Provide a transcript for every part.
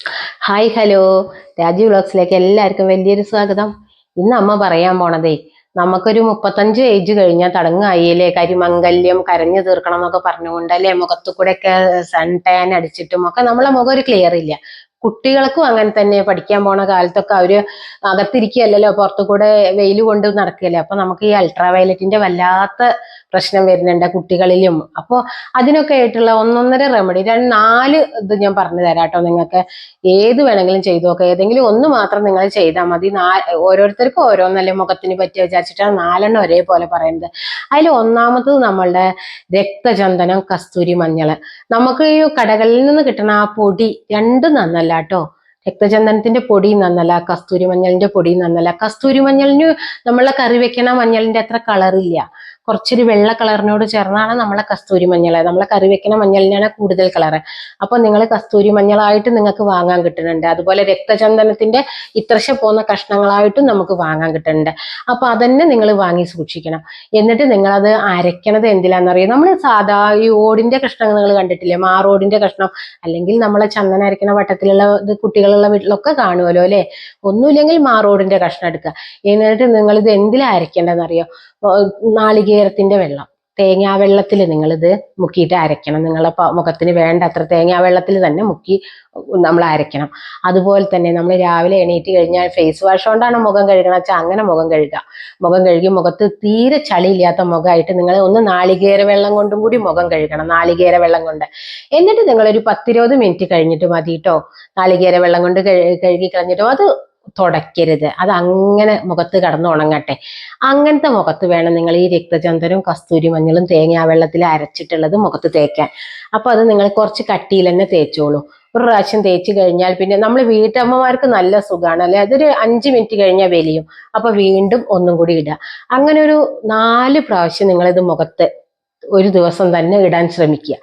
Hi hello Rajeev വ്ളോഗ്സിലേക്ക് എല്ലാവർക്കും വലിയൊരു സ്വാഗതം. ഇന്ന് അമ്മ പറയാൻ പോണതേ നമുക്കൊരു മുപ്പത്തഞ്ച് ഏജ് കഴിഞ്ഞാൽ തടങ്ങായില്ലേ കരിമംഗല്യം കരഞ്ഞു തീർക്കണം എന്നൊക്കെ പറഞ്ഞുകൊണ്ടല്ലേ മുഖത്ത് കൂടെ ഒക്കെ സൺ ടാൻ അടിച്ചിട്ടും ഒക്കെ നമ്മളെ മുഖം ഒരു ക്ലിയർ ഇല്ല. കുട്ടികൾക്കും അങ്ങനെ തന്നെ പഠിക്കാൻ പോണ കാലത്തൊക്കെ അവർ അകത്തിരിക്കുകയല്ലല്ലോ പുറത്തു കൂടെ വെയിൽ കൊണ്ട് നടക്കുകയല്ലേ. അപ്പൊ നമുക്ക് ഈ അൾട്രാ വയലറ്റിന്റെ വല്ലാത്ത പ്രശ്നം വരുന്നുണ്ട് കുട്ടികളിലും. അപ്പോൾ അതിനൊക്കെ ആയിട്ടുള്ള ഒന്നൊന്നര റെമഡി രണ്ട് നാല് ഇത് ഞാൻ പറഞ്ഞു തരാം കേട്ടോ നിങ്ങൾക്ക്. ഏത് വേണമെങ്കിലും ചെയ്തു നോക്കുക ഏതെങ്കിലും ഒന്ന് മാത്രം നിങ്ങൾ ചെയ്താൽ മതി. നാ ഓരോരുത്തർക്കും ഓരോന്നല്ലേ മുഖത്തിന് പറ്റി വിചാരിച്ചിട്ടാണ് നാലെണ്ണം ഒരേപോലെ പറയുന്നത്. അതിൽ ഒന്നാമത് നമ്മളുടെ രക്തചന്ദനം കസ്തൂരി മഞ്ഞൾ നമുക്ക് ഈ കടകളിൽ നിന്ന് കിട്ടുന്ന ആ പൊടി രണ്ടും നന്നല്ല കേട്ടോ. രക്തചന്ദനത്തിന്റെ പൊടി നന്നല്ല കസ്തൂരി മഞ്ഞളിന്റെ പൊടി നന്നല്ല. കസ്തൂരി മഞ്ഞളിന് നമ്മളെ കറി വെക്കണ മഞ്ഞളിന്റെ അത്ര കളറില്ല കുറച്ചൊരു വെള്ള കളറിനോട് ചേർന്നാണ് നമ്മളെ കസ്തൂരി മഞ്ഞൾ. നമ്മളെ കറി വെക്കുന്ന മഞ്ഞളിനാണ് കൂടുതൽ കളറ്. അപ്പൊ നിങ്ങൾ കസ്തൂരി മഞ്ഞളായിട്ട് നിങ്ങൾക്ക് വാങ്ങാൻ കിട്ടുന്നുണ്ട്. അതുപോലെ രക്തചന്ദനത്തിന്റെ ഇത്രശ പോകുന്ന കഷ്ണങ്ങളായിട്ടും നമുക്ക് വാങ്ങാൻ കിട്ടുന്നുണ്ട്. അപ്പൊ അതന്നെ നിങ്ങൾ വാങ്ങി സൂക്ഷിക്കണം. എന്നിട്ട് നിങ്ങളത് അരയ്ക്കണത് എന്തിലാണെന്നറിയാം നമ്മൾ സാധാ ഈ ഓടിന്റെ കഷ്ണങ്ങൾ നിങ്ങൾ കണ്ടിട്ടില്ലേ? മാറോടിന്റെ കഷ്ണം. അല്ലെങ്കിൽ നമ്മളെ ചന്ദന അരയ്ക്കണ വട്ടത്തിലുള്ള ഇത് കുട്ടികളുള്ള വീട്ടിലൊക്കെ കാണുമല്ലോ അല്ലെ? ഒന്നുമില്ലെങ്കിൽ മാറോടിന്റെ കഷ്ണം എടുക്കുക. എന്നിട്ട് നിങ്ങൾ ഇത് എന്തിലാ അരയ്ക്കേണ്ടതെന്നറിയോ? നാളികേരത്തിന്റെ വെള്ളം. തേങ്ങാ വെള്ളത്തിൽ നിങ്ങളിത് മുക്കിയിട്ട് അരയ്ക്കണം. നിങ്ങളെ മുഖത്തിന് വേണ്ട അത്ര തേങ്ങാ വെള്ളത്തിൽ തന്നെ മുക്കി നമ്മൾ അരയ്ക്കണം. അതുപോലെ തന്നെ നമ്മൾ രാവിലെ എണീറ്റ് കഴിഞ്ഞാൽ ഫേസ് വാഷ് കൊണ്ടാണ് മുഖം കഴുകണം വെച്ചാൽ അങ്ങനെ മുഖം കഴുകുക മുഖം കഴുകി മുഖത്ത് തീരെ ചളിയില്ലാത്ത മുഖമായിട്ട് നിങ്ങൾ ഒന്ന് നാളികേര വെള്ളം കൊണ്ടും കൂടി മുഖം കഴുകണം. നാളികേര വെള്ളം കൊണ്ട്. എന്നിട്ട് നിങ്ങളൊരു പത്തിരുപത് മിനിറ്റ് കഴിഞ്ഞിട്ട് മതി കേട്ടോ നാളികേര വെള്ളം കൊണ്ട് കഴു- കഴുകി കളഞ്ഞിട്ടോ അത് തുടയ്ക്കരുത്. അത് അങ്ങനെ മുഖത്ത് കടന്ന് ഉണങ്ങട്ടെ. അങ്ങനത്തെ മുഖത്ത് വേണം നിങ്ങൾ ഈ രക്തചന്ദനവും കസ്തൂരി മഞ്ഞളും തേങ്ങാ വെള്ളത്തിൽ അരച്ചിട്ടുള്ളത് മുഖത്ത് തേക്കാൻ. അപ്പൊ അത് നിങ്ങൾ കുറച്ച് കട്ടിയിൽ തന്നെ തേച്ചോളൂ. ഒരു പ്രാവശ്യം തേച്ച് കഴിഞ്ഞാൽ പിന്നെ നമ്മൾ വീട്ടമ്മമാർക്ക് നല്ല സുഖമാണ്. അല്ലെ അതൊരു അഞ്ച് മിനിറ്റ് കഴിഞ്ഞാൽ വലിയും. അപ്പൊ വീണ്ടും ഒന്നും കൂടി ഇടുക. അങ്ങനെ ഒരു നാല് പ്രാവശ്യം നിങ്ങളിത് മുഖത്ത് ഒരു ദിവസം തന്നെ ഇടാൻ ശ്രമിക്കുക.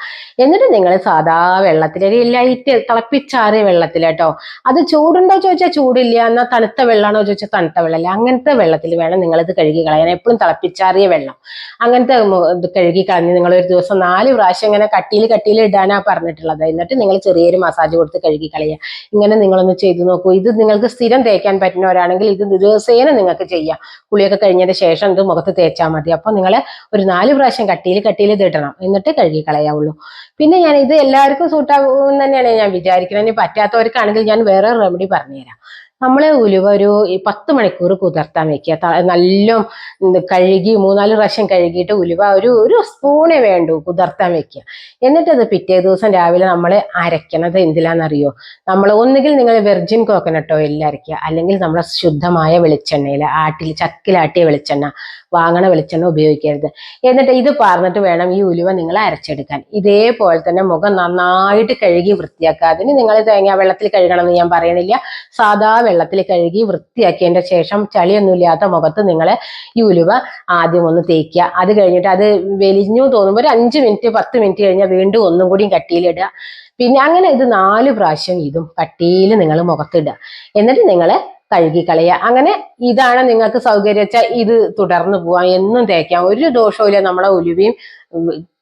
എന്നിട്ട് നിങ്ങൾ സാധാ വെള്ളത്തിൽ ഒരു ലൈറ്റ് തിളപ്പിച്ചാറിയ വെള്ളത്തിൽ കേട്ടോ. അത് ചൂടുണ്ടോ ചോദിച്ചാൽ ചൂടില്ല. എന്നാൽ തണുത്ത വെള്ളമാണോ ചോദിച്ചാൽ തണുത്ത വെള്ളമല്ല അങ്ങനത്തെ വെള്ളത്തിൽ വേണം നിങ്ങളിത് കഴുകി കളയാൻ. എപ്പോഴും തിളപ്പിച്ചാറിയ വെള്ളം. അങ്ങനത്തെ ഇത് കഴുകി കളഞ്ഞ് നിങ്ങൾ ഒരു ദിവസം നാല് പ്രാവശ്യം ഇങ്ങനെ കട്ടിയിൽ കട്ടിയിൽ ഇടാനാണ് പറഞ്ഞിട്ടുള്ളത്. എന്നിട്ട് നിങ്ങൾ ചെറിയൊരു മസാജ് കൊടുത്ത് കഴുകി കളയുക. ഇങ്ങനെ നിങ്ങളൊന്ന് ചെയ്തു നോക്കൂ. ഇത് നിങ്ങൾക്ക് സ്ഥിരം തേക്കാൻ പറ്റുന്നവരാണെങ്കിൽ ഇത് ദിവസേന നിങ്ങൾക്ക് ചെയ്യാം. കുളിയൊക്കെ കഴിഞ്ഞതിന് ശേഷം ഇത് മുഖത്ത് തേച്ചാൽ മതി. അപ്പോൾ നിങ്ങൾ ഒരു നാല് പ്രാവശ്യം കട്ടിയിൽ കട്ടിയിൽ ഇത് ഇടണം. എന്നിട്ട് കഴുകി കളയാവുള്ളൂ. പിന്നെ ഞാൻ ഇത് എല്ലാവർക്കും സൂട്ടാകും തന്നെയാണ് ഞാൻ വിചാരിക്കുന്നത് ഇനി പറ്റാത്തവർക്കാണെങ്കിൽ ഞാൻ വേറെ റെമഡി പറഞ്ഞുതരാം. നമ്മൾ ഉലുവ ഒരു പത്ത് മണിക്കൂർ കുതിർത്താൻ വെക്കുക. നല്ല കഴുകി മൂന്നാൽ പ്രാവശ്യം കഴുകിയിട്ട് ഉലുവ ഒരു ഒരു സ്പൂണേ വേണ്ടു കുതിർത്താൻ വെക്കുക. എന്നിട്ടത് പിറ്റേ ദിവസം രാവിലെ നമ്മൾ അരയ്ക്കണത് എന്തിലാണെന്നറിയോ നമ്മൾ ഒന്നുകിൽ നിങ്ങൾ വെർജിൻ കോക്കനട്ടോ ഓയിലിൽ അരയ്ക്കുക. അല്ലെങ്കിൽ നമ്മുടെ ശുദ്ധമായ വെളിച്ചെണ്ണയിൽ ആട്ടിൽ ചക്കിലാട്ടിയ വെളിച്ചെണ്ണ വാങ്ങണ വെളിച്ചെണ്ണ ഉപയോഗിക്കരുത്. എന്നിട്ട് ഇത് പാർന്നിട്ട് വേണം ഈ ഉലുവ നിങ്ങൾ അരച്ചെടുക്കാൻ. ഇതേപോലെ തന്നെ മുഖം നന്നായിട്ട് കഴുകി വൃത്തിയാക്കുക. അതിന് നിങ്ങൾ തേങ്ങാ വെള്ളത്തിൽ കഴുകണം എന്ന് ഞാൻ പറയണില്ല. സാധാ വെള്ളത്തിൽ കഴുകി വൃത്തിയാക്കിയതിന്റെ ശേഷം ചളിയൊന്നുമില്ലാത്ത മുഖത്ത് നിങ്ങൾ ഈ ഉലുവ ആദ്യം ഒന്ന് തേക്കുക. അത് കഴിഞ്ഞിട്ട് അത് വെലിഞ്ഞു തോന്നുമ്പോൾ ഒരു അഞ്ച് മിനിറ്റ് പത്ത് മിനിറ്റ് കഴിഞ്ഞാൽ വീണ്ടും ഒന്നും കൂടി കട്ടിയിലിടുക. പിന്നെ അങ്ങനെ ഇത് നാല് പ്രാവശ്യം ഇതും കട്ടിയിൽ നിങ്ങൾ മുഖത്തിടുക. എന്നിട്ട് നിങ്ങൾ കഴുകി കളയുക അങ്ങനെ ഇതാണ് നിങ്ങൾക്ക് സൗകര്യം വെച്ചാൽ ഇത് തുടർന്ന് പോവാം. എന്നും തേക്കാം. ഒരു ദോഷവും നമ്മളെ ഉലുവയും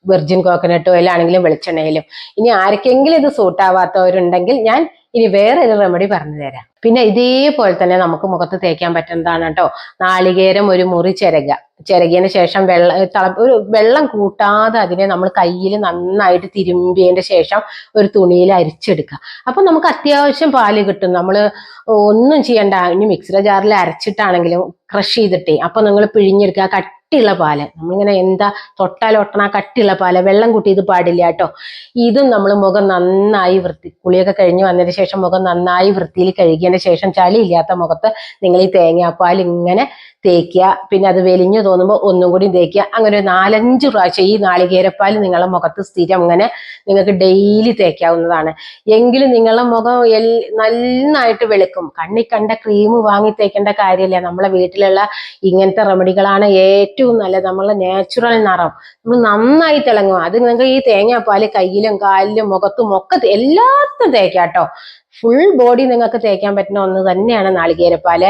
വെർജിൻ കോക്കനട്ട് ഓയിലാണെങ്കിലും വെളിച്ചെണ്ണയിലും. ഇനി ആർക്കെങ്കിലും ഇത് സൂട്ടാവാത്തവരുണ്ടെങ്കിൽ ഞാൻ ഇനി വേറെ ഒരു റെമഡി പറഞ്ഞു തരാം. പിന്നെ ഇതേപോലെ തന്നെ നമുക്ക് മുഖത്ത് തേക്കാൻ പറ്റുന്നതാണ് കേട്ടോ നാളികേരം ഒരു മുറി ചിരക. ചിരകിയതിന് ശേഷം വെള്ളം ഒരു വെള്ളം കൂട്ടാതെ അതിനെ നമ്മൾ കയ്യിൽ നന്നായിട്ട് തിരുമ്പിയതിന്റെ ശേഷം ഒരു തുണിയിൽ അരിച്ചെടുക്കുക. അപ്പൊ നമുക്ക് അത്യാവശ്യം പാൽ കിട്ടും. നമ്മൾ ഒന്നും ചെയ്യണ്ട ഇനി മിക്സർ ജാറിൽ അരച്ചിട്ടാണെങ്കിലും ക്രഷ് ചെയ്തിട്ടേ. അപ്പൊ നിങ്ങൾ പിഴിഞ്ഞെടുക്കുക കട്ടിയുള്ള പാൽ. നമ്മളിങ്ങനെ എന്താ തൊട്ടാലൊട്ടണ കട്ടിയുള്ള പാൽ. വെള്ളം കൂട്ടി ഇത് പാടില്ല കേട്ടോ. ഇതും നമ്മൾ മുഖം നന്നായി വൃത്തി കുളിയൊക്കെ കഴിഞ്ഞ് വന്നതിന് ശേഷം മുഖം നന്നായി വൃത്തിയിൽ കഴുകിയതിന് ശേഷം ചളിയില്ലാത്ത മുഖത്ത് നിങ്ങൾ ഈ തേങ്ങാപ്പാൽ ഇങ്ങനെ തേക്കുക. പിന്നെ അത് വെലിഞ്ഞു തോന്നുമ്പോൾ ഒന്നും കൂടി തേക്കുക. അങ്ങനെ ഒരു നാലഞ്ച് പ്രാവശ്യം ഈ നാളികേരപ്പാൽ നിങ്ങളുടെ മുഖത്ത് സ്ഥിരം ഇങ്ങനെ നിങ്ങൾക്ക് ഡെയിലി തേക്കാവുന്നതാണ്. എങ്കിലും നിങ്ങളുടെ മുഖം എൽ നന്നായിട്ട് വെളുക്കും. കണ്ണി കണ്ട ക്രീം വാങ്ങി തേക്കേണ്ട കാര്യമില്ല. നമ്മളെ വീട്ടിലുള്ള ഇങ്ങനത്തെ റെമഡികളാണ് ഏറ്റവും നല്ലത് നമ്മളെ നാച്ചുറൽ നിറം. നമ്മൾ നന്നായി തിളങ്ങും അത് നിങ്ങൾക്ക് ഈ തേങ്ങാപ്പാൽ കയ്യിലും കാലിലും മുഖത്തും ഒക്കെ എല്ലാത്തും തേക്കാം കേട്ടോ. ഫുൾ ബോഡി നിങ്ങൾക്ക് തേക്കാൻ പറ്റുന്ന ഒന്ന് തന്നെയാണ് നാളികേരപ്പാൽ.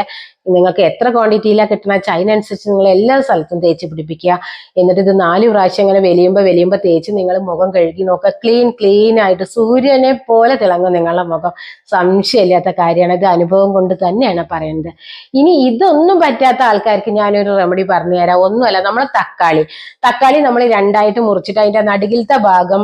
നിങ്ങൾക്ക് എത്ര ക്വാണ്ടിറ്റിയിലാണ് കിട്ടണ അതിനനുസരിച്ച് നിങ്ങൾ എല്ലാ സ്ഥലത്തും തേച്ച് പിടിപ്പിക്കുക. എന്നിട്ട് ഇത് നാല് പ്രാവശ്യം ഇങ്ങനെ വലിയുമ്പോൾ വലിയുമ്പോൾ തേച്ച് നിങ്ങൾ മുഖം കഴുകി നോക്കുക. ക്ലീൻ ക്ലീൻ ആയിട്ട് സൂര്യനെ പോലെ തിളങ്ങും നിങ്ങളുടെ മുഖം. സംശയമില്ലാത്ത കാര്യമാണ്. ഇത് അനുഭവം കൊണ്ട് തന്നെയാണ് പറയുന്നത്. ഇനി ഇതൊന്നും പറ്റാത്ത ആൾക്കാർക്ക് ഞാനൊരു റെമഡി പറഞ്ഞു തരാം. ഒന്നുമല്ല നമ്മൾ തക്കാളി. തക്കാളി നമ്മൾ രണ്ടായിട്ട് മുറിച്ചിട്ട് അതിന്റെ നടുകിലത്തെ ഭാഗം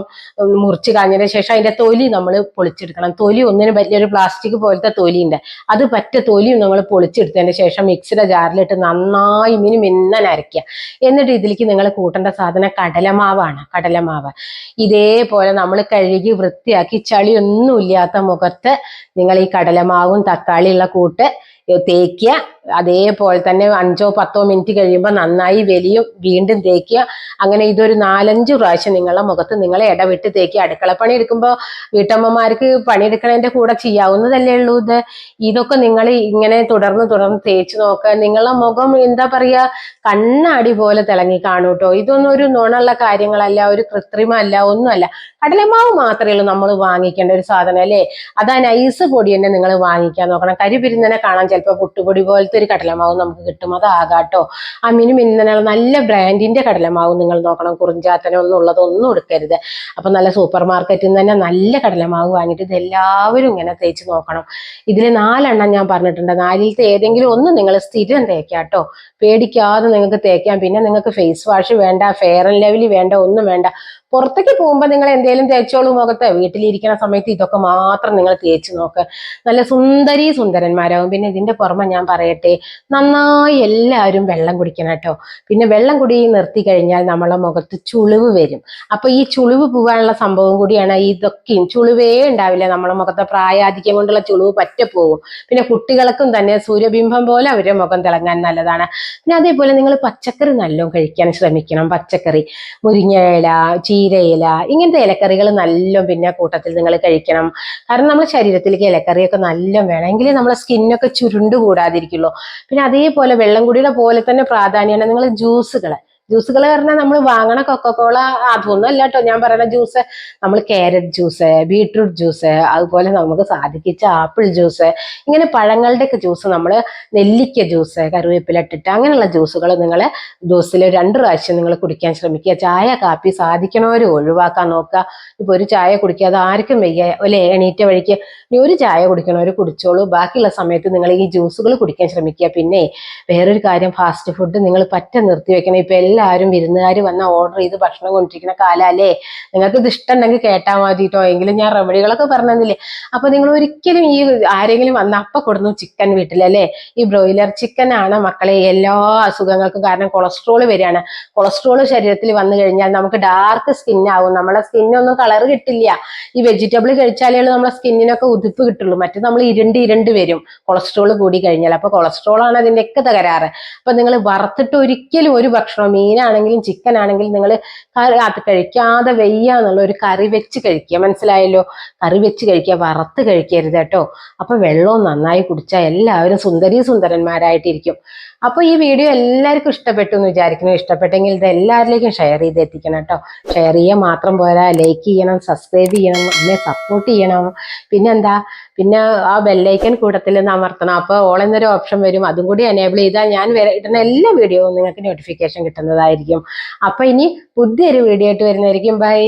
മുറിച്ച് കളഞ്ഞതിന് ശേഷം അതിന്റെ തൊലി നമ്മൾ പൊളിച്ചെടുക്കണം. തൊലി ഒന്നിന് വലിയൊരു പ്ലാസ്റ്റിക് പോലത്തെ തൊലിയുണ്ട്. അത് പറ്റ തൊലിയും നമ്മൾ പൊളിച്ചെടുത്തതിന് ശേഷം മിക്സിയുടെ ജാറിലിട്ട് നന്നായി മിനി മിന്നൻ അരയ്ക്കുക എന്നിട്ട് ഇതിലേക്ക് നിങ്ങൾ കൂട്ടേണ്ട സാധനം കടലമാവാണ് കടലമാവ്. ഇതേപോലെ നമ്മൾ കഴുകി വൃത്തിയാക്കി ചളിയൊന്നും ഇല്ലാത്ത മുഖത്ത് നിങ്ങൾ ഈ കടലമാവും തക്കാളിയുള്ള കൂട്ട് തേക്കുക. അതേപോലെ തന്നെ അഞ്ചോ പത്തോ മിനിറ്റ് കഴിയുമ്പോൾ നന്നായി വലിയും വീണ്ടും തേക്കുക. അങ്ങനെ ഇതൊരു നാലഞ്ച് പ്രാവശ്യം നിങ്ങളുടെ മുഖത്ത് നിങ്ങളെ ഇടവിട്ട് തേക്കുക. അടുക്കളപ്പണി എടുക്കുമ്പോൾ വീട്ടമ്മമാർക്ക് പണിയെടുക്കണതിന്റെ കൂടെ ചെയ്യാവുന്നതല്ലേ ഉള്ളൂ ഇത്. ഇതൊക്കെ നിങ്ങൾ ഇങ്ങനെ തുടർന്ന് തുടർന്ന് തേച്ച് നോക്കുക. നിങ്ങളുടെ മുഖം എന്താ പറയുക കണ്ണാടി പോലെ തിളങ്ങി കാണൂ കേട്ടോ. ഇതൊന്നും ഒരു നുണുള്ള കാര്യങ്ങളല്ല ഒരു കൃത്രിമല്ല ഒന്നുമല്ല. കടലമാവ് മാത്രമേ ഉള്ളൂ നമ്മൾ വാങ്ങിക്കേണ്ട ഒരു സാധനം അല്ലേ? അതാ നൈസ് പൊടി തന്നെ നിങ്ങൾ വാങ്ങിക്കാൻ നോക്കണം. കരി പിരിഞ്ഞനെ കാണാൻ പുട്ടുപൊടി പോലത്തെ ഒരു കടലമാവ് നമുക്ക് കിട്ടും. അത് ആകാട്ടോ. ആ മിനി മിന്നനെ നല്ല ബ്രാൻഡിന്റെ കടലമാവ് നിങ്ങൾ നോക്കണം. കുറിഞ്ചാത്തനം ഒന്നും ഉള്ളതൊന്നും എടുക്കരുത് അപ്പൊ നല്ല സൂപ്പർ മാർക്കറ്റിൽ നിന്ന് തന്നെ നല്ല കടലമാവ് വാങ്ങിയിട്ട് ഇത് എല്ലാവരും ഇങ്ങനെ തേച്ച് നോക്കണം. ഇതിൽ നാലെണ്ണം ഞാൻ പറഞ്ഞിട്ടുണ്ട്. നാലിലത്തെ ഏതെങ്കിലും ഒന്ന് നിങ്ങൾ സ്ഥിരം തേക്കാട്ടോ. പേടിക്കാതെ നിങ്ങൾക്ക് തേക്കാം. പിന്നെ നിങ്ങൾക്ക് ഫേസ് വാഷ് വേണ്ട ഫെയർ ആൻഡ് ലെവലി വേണ്ട ഒന്നും വേണ്ട. പുറത്തേക്ക് പോകുമ്പോൾ നിങ്ങൾ എന്തെങ്കിലും തേച്ചോളൂ മുഖത്ത്. വീട്ടിലിരിക്കുന്ന സമയത്ത് ഇതൊക്കെ മാത്രം നിങ്ങൾ തേച്ച് നോക്ക്. നല്ല സുന്ദരി സുന്ദരന്മാരാകും പിന്നെ ഇതിന്റെ പുറമെ ഞാൻ പറയട്ടെ നന്നായി എല്ലാവരും വെള്ളം കുടിക്കണം കേട്ടോ. പിന്നെ വെള്ളം കുടി നിർത്തി കഴിഞ്ഞാൽ നമ്മളെ മുഖത്ത് ചുളിവ് വരും. അപ്പൊ ഈ ചുളിവ് പോകാനുള്ള സംഭവം കൂടിയാണ് ഇതൊക്കെയും. ചുളിവേ ഉണ്ടാവില്ല. നമ്മളെ മുഖത്തെ പ്രായാധിക്യം കൊണ്ടുള്ള ചുളിവ് പറ്റ പോകും പിന്നെ കുട്ടികൾക്കും തന്നെ സൂര്യബിംബം പോലെ അവരുടെ മുഖം തിളങ്ങാൻ നല്ലതാണ്. പിന്നെ അതേപോലെ നിങ്ങൾ പച്ചക്കറി നല്ലോണം കഴിക്കാൻ ശ്രമിക്കണം. പച്ചക്കറി മുരിങ്ങയില ചീരയില ഇങ്ങനത്തെ ഇലക്കറികൾ നല്ലോ പിന്നെ കൂട്ടത്തിൽ നിങ്ങൾ കഴിക്കണം. കാരണം നമ്മുടെ ശരീരത്തിലേക്ക് ഇലക്കറിയൊക്കെ നല്ല വേണം. എങ്കിലേ നമ്മളെ സ്കിന്നൊക്കെ ചുരുണ്ട് കൂടാതിരിക്കുള്ളൂ. പിന്നെ അതേപോലെ വെള്ളം കുടിയുടെ പോലെ തന്നെ പ്രാധാന്യമാണ് നിങ്ങൾ ജ്യൂസുകൾ ജ്യൂസുകൾ പറഞ്ഞാൽ നമ്മൾ വാങ്ങണ കൊക്കക്കോള അതൊന്നും അല്ല കേട്ടോ ഞാൻ പറയുന്ന ജ്യൂസ് നമ്മൾ ക്യാരറ്റ് ജ്യൂസ് ബീട്രൂട്ട് ജ്യൂസ് അതുപോലെ നമുക്ക് സാധിക്കിച്ച ആപ്പിൾ ജ്യൂസ് ഇങ്ങനെ പഴങ്ങളുടെ ഒക്കെ ജ്യൂസ് നമ്മൾ നെല്ലിക്ക ജ്യൂസ് കറിവേപ്പില ഇട്ടിട്ട് അങ്ങനെയുള്ള ജ്യൂസുകൾ നിങ്ങൾ ദിവസത്തിൽ രണ്ട് പ്രാവശ്യം നിങ്ങൾ കുടിക്കാൻ ശ്രമിക്കുക. ചായ കാപ്പി സാധിക്കണവർ ഒഴിവാക്കാൻ നോക്കുക. ഇപ്പൊ ഒരു ചായ കുടിക്കാതെ ആർക്കും വയ്യ. ഒരു എണീറ്റ വഴിക്ക് ഇനി ഒരു ചായ കുടിക്കണവർ കുടിച്ചോളൂ. ബാക്കിയുള്ള സമയത്ത് നിങ്ങൾ ഈ ജ്യൂസുകൾ കുടിക്കാൻ ശ്രമിക്കുക. പിന്നെ വേറൊരു കാര്യം ഫാസ്റ്റ് ഫുഡ് നിങ്ങൾ പറ്റ നിർത്തി വെക്കണം. ഇപ്പൊ എല്ലാവരും വിരുന്നുകാർ വന്ന ഓർഡർ ചെയ്ത് ഭക്ഷണം കൊണ്ടിരിക്കുന്ന കാലല്ലേ? നിങ്ങൾക്ക് ഇത് ഇഷ്ടമുണ്ടെങ്കിൽ കേട്ടാൽ മതിട്ടോ. എങ്കിലും ഞാൻ റെമഡികളൊക്കെ പറഞ്ഞതില്ലേ അപ്പൊ നിങ്ങൾ ഒരിക്കലും ഈ ആരെങ്കിലും വന്ന അപ്പ കൊടുന്നു ചിക്കൻ വീട്ടിലല്ലേ? ഈ ബ്രോയിലർ ചിക്കൻ ആണ് മക്കളെ എല്ലാ അസുഖങ്ങൾക്കും കാരണം കൊളസ്ട്രോൾ വരികയാണ്. കൊളസ്ട്രോൾ ശരീരത്തിൽ വന്നു കഴിഞ്ഞാൽ നമുക്ക് ഡാർക്ക് സ്കിൻ ആവും. നമ്മളെ സ്കിന്നൊന്നും കളർ കിട്ടില്ല. ഈ വെജിറ്റബിൾ കഴിച്ചാലേ നമ്മളെ സ്കിന്നിനൊക്കെ ഉതിപ്പ് കിട്ടുള്ളൂ. മറ്റേ നമ്മൾ ഇരുണ്ട് ഇരുണ്ട് വരും. കൊളസ്ട്രോൾ കൂടി കഴിഞ്ഞാൽ. അപ്പൊ കൊളസ്ട്രോൾ ആണ് അതിന്റെ ഒക്കെ തകരാറ്. അപ്പൊ നിങ്ങൾ വറുത്തിട്ട് ഒരിക്കലും ഒരു ഭക്ഷണം മീനാണെങ്കിലും ചിക്കൻ ആണെങ്കിലും നിങ്ങൾ അത് കഴിക്കാതെ വയ്യ എന്നുള്ള ഒരു കറി വെച്ച് കഴിക്കുക. മനസ്സിലായല്ലോ? കറി വെച്ച് കഴിക്കുക വറുത്ത് കഴിക്കരുത് കേട്ടോ. അപ്പൊ വെള്ളവും നന്നായി കുടിച്ചാൽ എല്ലാവരും സുന്ദരീ സുന്ദരന്മാരായിട്ടിരിക്കും. അപ്പൊ ഈ വീഡിയോ എല്ലാവർക്കും ഇഷ്ടപ്പെട്ടു എന്ന് വിചാരിക്കുന്നു. ഇഷ്ടപ്പെട്ടെങ്കിൽ ഇത് എല്ലാവരിലേക്കും ഷെയർ ചെയ്ത് എത്തിക്കണം കേട്ടോ. ഷെയർ ചെയ്യാൻ മാത്രം പോരാ. ലൈക്ക് ചെയ്യണം സബ്സ്ക്രൈബ് ചെയ്യണം അമ്മയെ സപ്പോർട്ട് ചെയ്യണം. പിന്നെന്താ പിന്നെ ആ ബെല്ലൈക്കൻ കൂട്ടത്തിൽ നിന്ന് അമർത്തണം. അപ്പോൾ ഓൾ എന്നൊരു ഓപ്ഷൻ വരും. അതും കൂടി എനേബിൾ ചെയ്താൽ ഞാൻ ഇടുന്ന എല്ലാ വീഡിയോവും നിങ്ങൾക്ക് നോട്ടിഫിക്കേഷൻ കിട്ടുന്നതായിരിക്കും. അപ്പോൾ ഇനി പുതിയൊരു വീഡിയോ ആയിട്ട് വരുന്നതായിരിക്കും. ബൈ